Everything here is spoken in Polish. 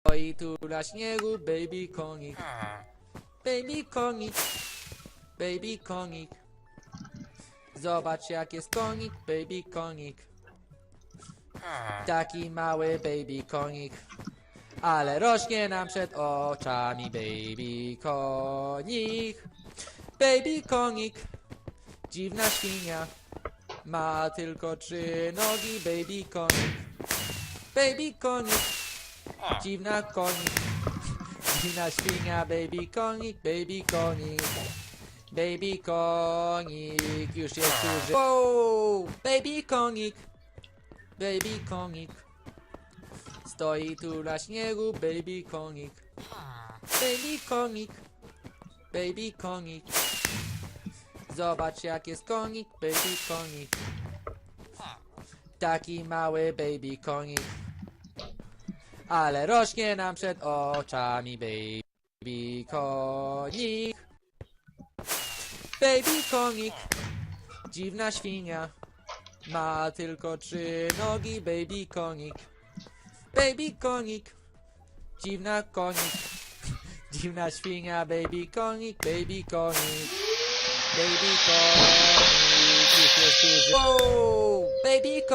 Stoi tu na śniegu baby konik. Baby konik. Baby konik. Zobacz jak jest konik, baby konik. Taki mały baby konik. Ale rośnie nam przed oczami baby konik. Baby konik. Dziwna świnia. Ma tylko trzy nogi, baby konik. Baby konik. Dziwna konik. Dziwna świnia, baby konik, baby konik. Baby konik już jest duży. Wow! Baby konik. Baby konik. Stoi tu na śniegu, baby konik. Baby konik. Baby konik. Zobacz jak jest konik, baby konik. Taki mały baby konik. Ale rośnie nam przed oczami baby konik. Baby konik. Dziwna świnia. Ma tylko trzy nogi, baby konik. Baby konik. Dziwna konik. Dziwna świnia, baby konik, baby konik. Baby konik. Już jest duży. Wow, baby konik.